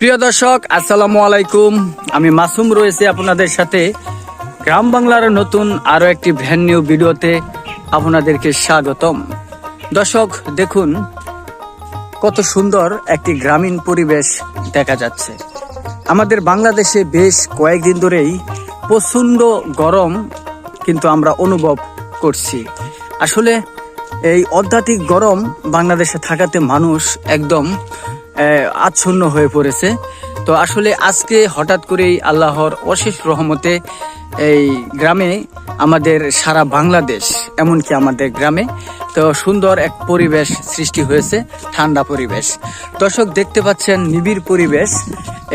প্রিয় দর্শক, আসসালামু আলাইকুম। আমি মাসুম রয়েছে আপনাদের সাথে। গ্রাম বাংলার নতুন আরও একটি ভ্যান নিউ ভিডিওতে আপনাদেরকে স্বাগতম। দর্শক, দেখুন, কত সুন্দর একটি গ্রামীণ পরিবেশ দেখা যাচ্ছে। আমাদের বাংলাদেশে বেশ কয়েকদিন ধরেই প্রচণ্ড গরম কিন্তু আমরা অনুভব করছি। আসলে এই অত্যাধিক গরম বাংলাদেশে থাকাতে মানুষ একদম আচ্ছন্ন হয়ে পড়েছে। তো আসলে আজকে হঠাৎ করেই আল্লাহর অশেষ রহমতে এই গ্রামে আমাদের সারা বাংলাদেশ, এমনকি আমাদের গ্রামে, তো সুন্দর এক পরিবেশ সৃষ্টি হয়েছে, ঠান্ডা পরিবেশ। দর্শক, দেখতে পাচ্ছেন নিবিড় পরিবেশ,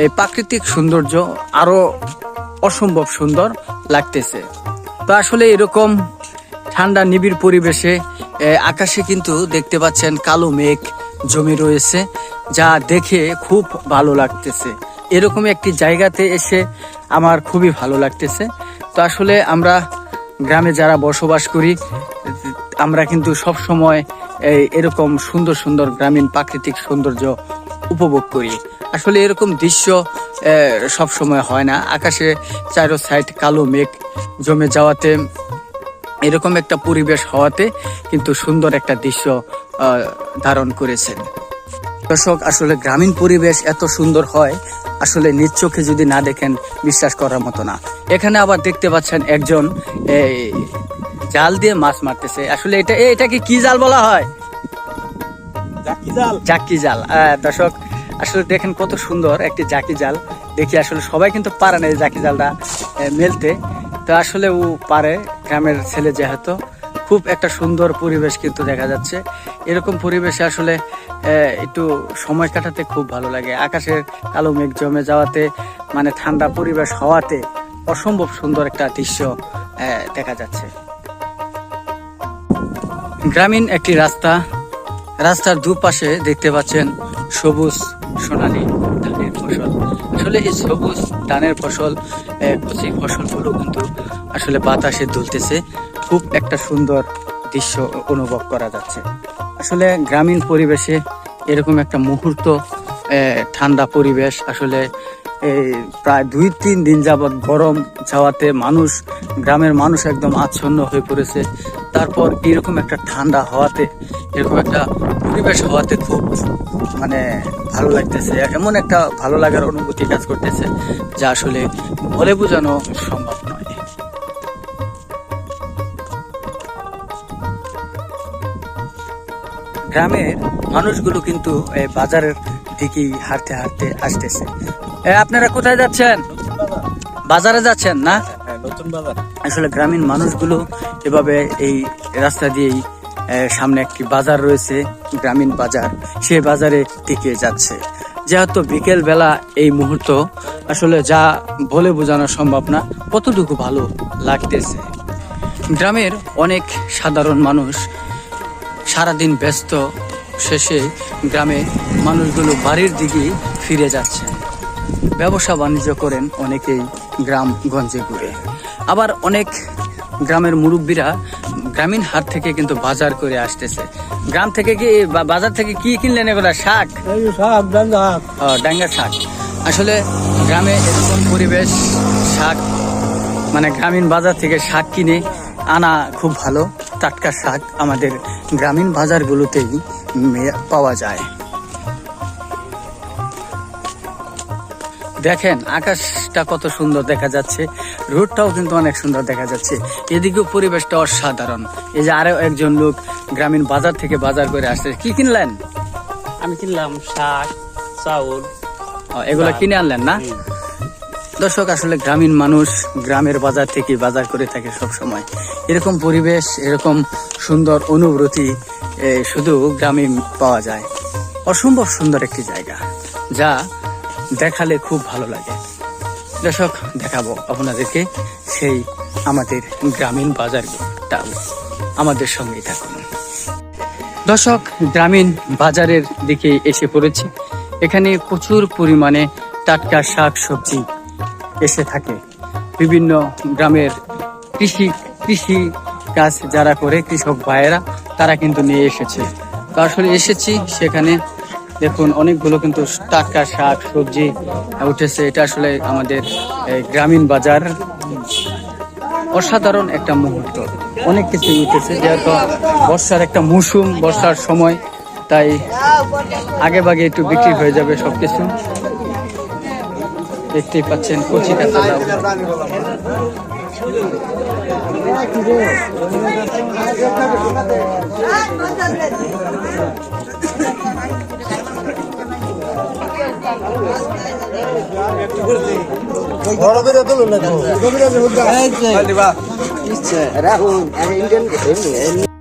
এই প্রাকৃতিক সৌন্দর্য আরও অসম্ভব সুন্দর লাগতেছে। তো আসলে এরকম ঠান্ডা নিবিড় পরিবেশে আকাশে কিন্তু দেখতে পাচ্ছেন কালো মেঘ জমে রয়েছে। যা দেখে খুব ভালো লাগতেছে। এরকম একটি জায়গাতে এসে আমার খুবই ভালো লাগতেছে। তো আসলে আমরা গ্রামে যারা বসবাস করি, আমরা কিন্তু সব সময় এরকম সুন্দর সুন্দর গ্রামীণ প্রাকৃতিক সৌন্দর্য উপভোগ করি। আসলে এরকম দৃশ্য সব সময় হয় না। আকাশে চারো সাইড কালো মেঘ জমে যাওয়াতে, এরকম একটা পরিবেশ হওয়াতে কিন্তু সুন্দর একটা দৃশ্য ধারণ করেছেন। দর্শক আসলে গ্রামীণ পরিবেশ এত সুন্দর হয় আসলে নিজ চোখে যদি না দেখেন বিশ্বাস করার মতো না। এখানে আবার দেখতে পাচ্ছেন একজন এই জাল দিয়ে মাছ মারতেছে। আসলে এটা এটাকে কি জাল বলা হয়? জাকি জাল। দর্শক আসলে দেখেন কত সুন্দর একটি জাকি জাল। দেখি আসলে সবাই কিন্তু পারে না এই জাকি জালটা মেলতে। তো আসলে ও পারে গ্রামের ছেলে যেহেতু। খুব একটা সুন্দর পরিবেশ কিন্তু দেখা যাচ্ছে। এরকম পরিবেশে আসলে একটু সময় কাটাতে খুব ভালো লাগে। আকাশের কালো মেঘ জমে যাওয়াতে মানে ঠান্ডা পরিবেশ হওয়াতে অসম্ভব সুন্দর একটা দৃশ্য দেখা যাচ্ছে। গ্রামীণ একটি রাস্তা, রাস্তার দুপাশে দেখতে পাচ্ছেন সবুজ সোনালী ধানের ফসল। আসলে এই সবুজ ধানের ফসল কচি ফসলগুলো কিন্তু আসলে বাতাসে দুলতেছে। খুব একটা সুন্দর দৃশ্য অনুভব করা যাচ্ছে। আসলে গ্রামীণ পরিবেশে এরকম একটা মুহূর্ত ঠান্ডা পরিবেশ, আসলে প্রায় দুই, তিন দিন যাবৎ গরম যাওয়াতে মানুষ, গ্রামের মানুষ একদম আচ্ছন্ন হয়ে পড়েছে। তারপর এরকম একটা ঠান্ডা হওয়াতে, এরকম একটা পরিবেশ হওয়াতে খুব মানে ভালো লাগতেছে। এমন একটা ভালো লাগার অনুভূতি কাজ করতেছে, যা আসলে বলে বোঝানো সম্ভব গ্রামের মানুষগুলো কিন্তু এই বাজারের দিকেই হাঁটতে হাঁটতে আসতেছে। আপনারা কোথায় যাচ্ছেন? বাজারে যাচ্ছেন না? নতুন বাজার। আসলে গ্রামীণ মানুষগুলো এভাবে এই রাস্তা দিয়েই সামনে একটি বাজার রয়েছে গ্রামীণ বাজার। সেই বাজারে টিকে যাচ্ছে। যেহেতু বিকেল বেলা এই মুহূর্ত আসলে যা বলে বোঝানো সম্ভব না কতটুকু ভালো লাগতেছে। গ্রামের অনেক সাধারণ মানুষ সারাদিন ব্যস্ত শেষে গ্রামে মানুষগুলো বাড়ির দিকে ফিরে যাচ্ছে। ব্যবসা বাণিজ্য করেন অনেকেই গ্রামগঞ্জে ঘুরে। আবার অনেক গ্রামের মুরব্বীরা গ্রামীণ হাট থেকে কিন্তু বাজার করে আসতেছে। গ্রাম থেকে কি বা- বাজার থেকে কি কিনলেন এগুলা? শাক? শাক ডাঙ্গা শাক। আসলে গ্রামে এরকম পরিবেশ শাক মানে গ্রামীণ বাজার থেকে শাক কিনে আনা খুব ভালো। টাটকা শাক আমাদের গ্রামীণ বাজারগুলোতেই পাওয়া যায়। দেখেন আকাশটা কত সুন্দর দেখা যাচ্ছে। রোডটাও কিন্তু অনেক সুন্দর দেখা যাচ্ছে। এদিকেও পরিবেশটা অসাধারণ। এই যে আরও একজন লোক গ্রামীণ বাজার থেকে বাজার করে আসছে। কি কিনলেন? আমি কিনলাম শাক চাউল। এগুলো কিনে আনলেন না? দর্শক, আসলে গ্রামীণ মানুষ গ্রামের বাজার থেকে বাজার করে থাকে সব সময় এরকম পরিবেশ, এরকম সুন্দর অনুভূতি শুধু গ্রামে পাওয়া যায়। অসম্ভব সুন্দর একটি জায়গা, যা দেখালে খুব ভালো লাগে। দর্শক, দেখাবো আপনাদেরকে সেই আমাদের গ্রামীণ বাজারটা। আমাদের সঙ্গেই থাকুন। দর্শক, গ্রামীণ বাজারের দিকে এসে পড়েছি। এখানে প্রচুর পরিমাণে টাটকা শাক সবজি এসে থাকে। বিভিন্ন গ্রামের কৃষি কৃষি কাজ যারা করে কৃষক ভাইয়েরা, তারা কিন্তু নিয়ে এসেছে। তো আসলে এসেছি সেখানে। দেখুন, অনেকগুলো কিন্তু টাটকা শাক, সবজি উঠেছে। এটা আসলে আমাদের গ্রামীণ বাজার। অসাধারণ একটা মুহূর্ত। অনেক কিছু উঠেছে, যেহেতু বর্ষার একটা মৌসুম, বর্ষার সময়, তাই আগে ভাগে একটু বিক্রি হয়ে যাবে সবকিছু। দেখতেই পাচ্ছেন কচি কাঁচা লাউ। রাখুন